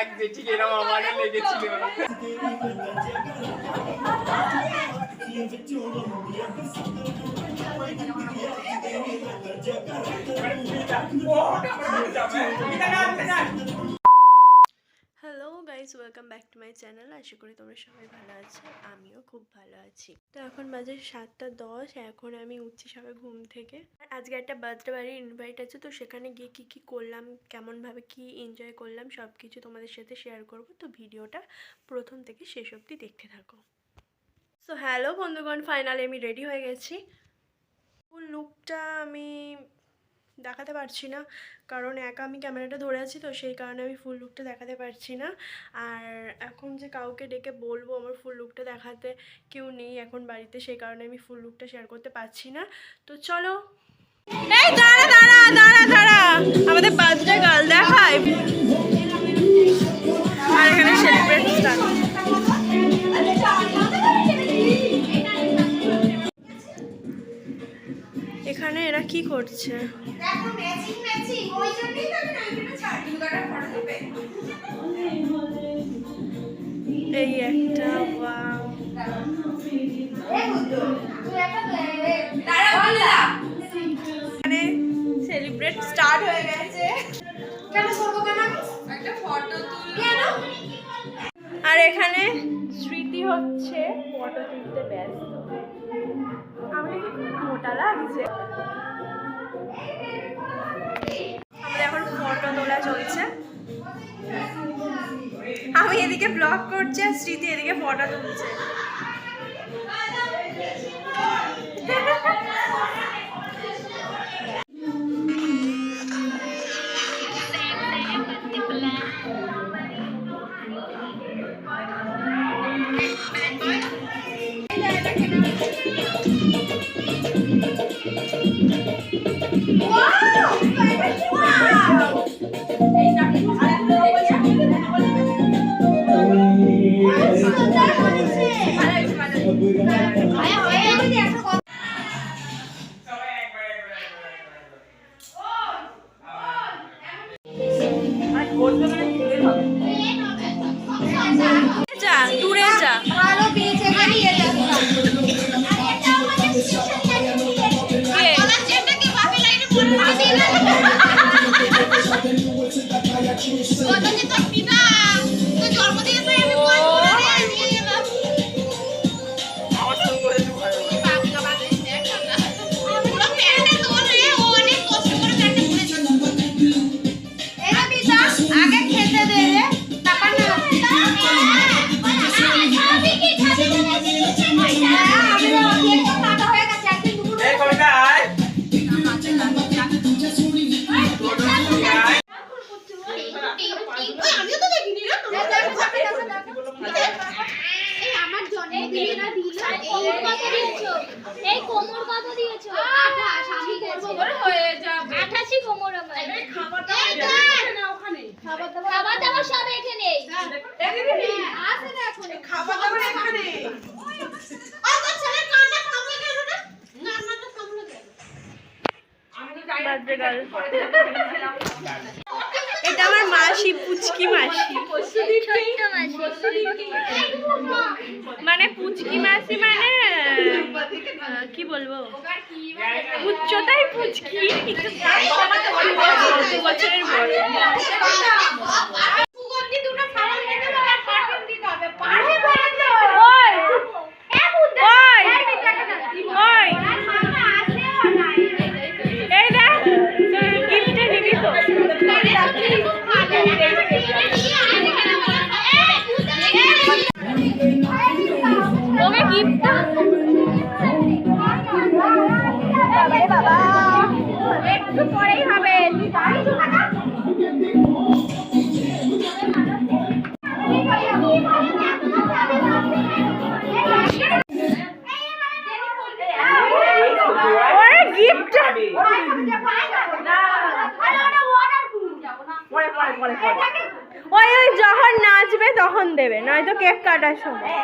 লাগছে ঠিক এরকম আমারও লেগেছিল। Hello guys welcome back to my channel আশা করি তোমরা সবাই ভালো আছো, আমিও খুব ভালো আছি। তো এখন বাজে সাতটা দশ, এখন আমি উঠছি সবাই ঘুম থেকে। আর আজকে একটা বার্থডে বাড়ির ইনভাইট আছে, তো সেখানে গিয়ে কী কী করলাম, কেমনভাবে কী এনজয় করলাম সব কিছু তোমাদের সাথে শেয়ার করব। তো ভিডিওটা প্রথম থেকে শেষ অবধি দেখতে থাকো। সো হ্যালো বন্ধুগণ ফাইনালি আমি রেডি হয়ে গেছি। লুকটা আমি দেখাতে পারছি না। কারণ একা আমি ক্যামেরাটা ধরে আছি তো সেই কারণে আমি ফুল লুকটা দেখাতে পারছি না। আর এখন যে কাউকে ডেকে বলব আমার ফুল লুকটা দেখাতে কেউ নেই এখন বাড়িতে, সেই কারণে আমি ফুল লুকটা শেয়ার করতে পারছি না। তো চলো। দাঁড়া দাঁড়া দাঁড়া দাঁড়া। আমাদের বার্থডে গার্ল দেখায়। এখানে এখানে এরা কি করছে? দেখো ম্যাচিং ম্যাচিং ওই জন্যই তো আমি নাইটিটা ছাড় দুগাটা ফটো দেবে এই একটা ওয়াও এখানে সেলিব্রেট স্টার্ট হয়ে গেছে। কেন করব কেন একটা ফটো তুল। কেন? আর এখানে স্মৃতি হচ্ছে ফটো তুলতে ব্যস্ত। আমাকে মোটা লাগছে? এখন ফটো তোলা চলছে। আমি এদিকে ব্লগ করছি আর স্মৃতি এদিকে ফটো তুলছে। 원천을 기대받는 এই কত দিয়েছ? এই কোমর কত দিয়েছ? 28 আমি করব হয়ে যাবে। 88 কোমর আমার। এই খাবার খাবার দাবার সব এখানে। আছে দেখো খাবার দাবার এখানে। অত ছেলে কান্না থামলে কেন না কান্নাটা থামলো কেন? বার্থডে এটা আমার মাসি পুচকি মাসি। মানে পুচকি মাসি মানে কি বলব? উচ্চতাই পুচকি। বছরের বড়। ওই ওই যখন নাচবে তখন দেবে নয়তো কেক কাটার সময়।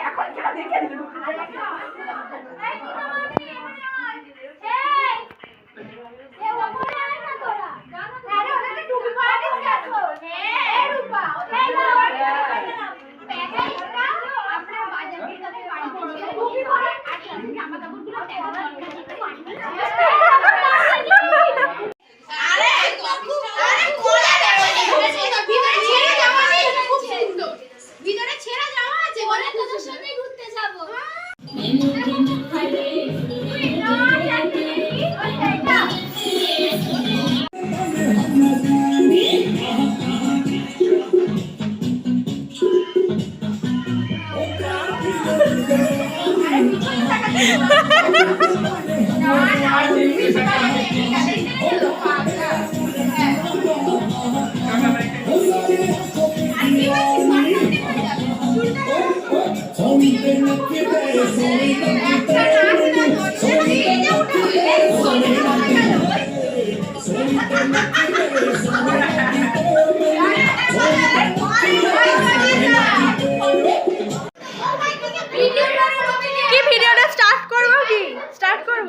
কি ভিডিওটা স্টার্ট করব কি? স্টার্ট করব?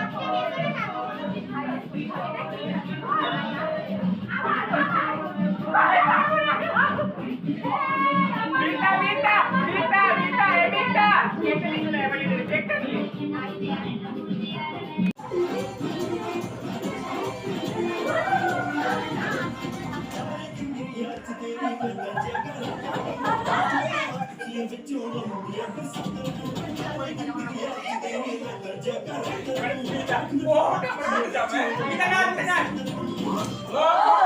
Oh,